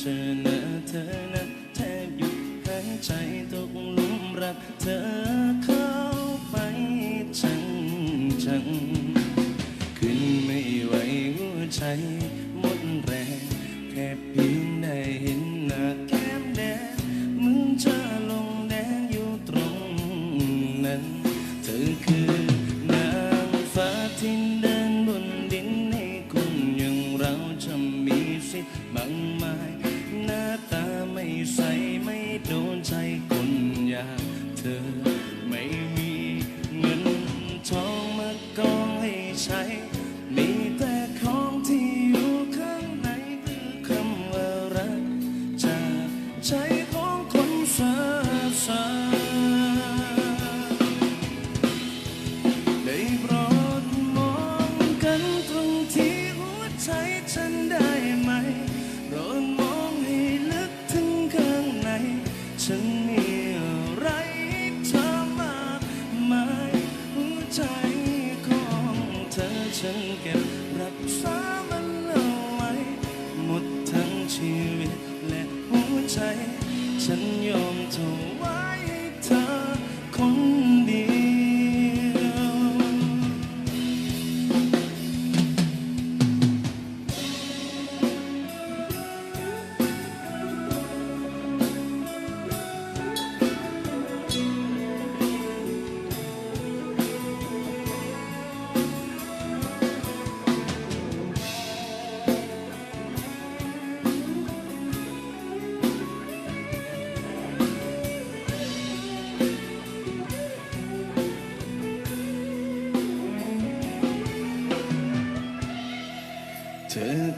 ธอนะเธอนะแทบหยุดหายใจตกลุมรักเธอเข้าไปจัง อย่างเธอไม่มีเงินทองมากองให้ใช้ มีแต่ของที่อยู่ข้างในคือคำว่ารักจากใจของคนสาสาได้รอ ฉันยอมถว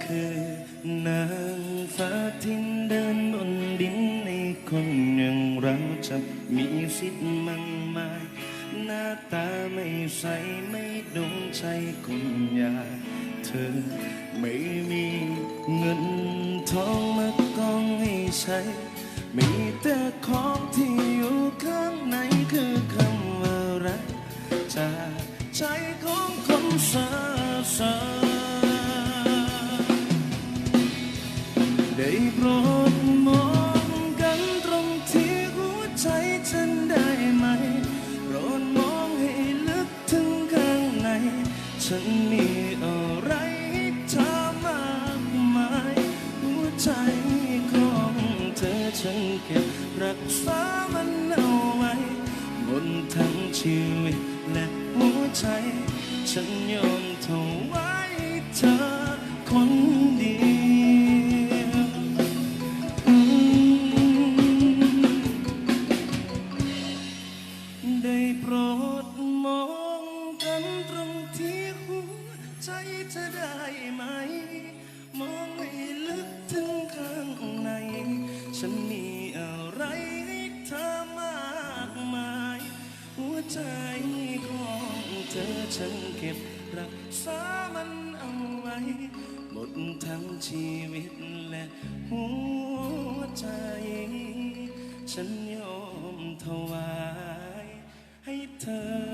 คือนางฟ้าที่เดินบนดินในคนอย่างเราจะมีสิทธิ์มั่งมายหน้าตาไม่ใสไม่ดวงใจคนอยางเธอไม่มีเงินทองมากองให้ใช้ มีแต่ของที่อยู่ข้างในคือคำว่ารักจากใจของคนสาสา โปรดมองกันตรงที่หัวใจฉันได้ไหม โปรดมองให้ลึกถึงข้างใน ฉันมีอะไรให้เธอมากมาย หัวใจของเธอฉันเก็บรักษามันเอาไว้ บนทั้งชีวิตและหัวใจ ฉันยอมถว ฉันมีอะไรให้เธอมากมาย หัวใจของเธอฉันเก็บรักษามันเอาไว้ หมดทั้งชีวิตและหัวใจ ฉันยอมถวายให้เธอ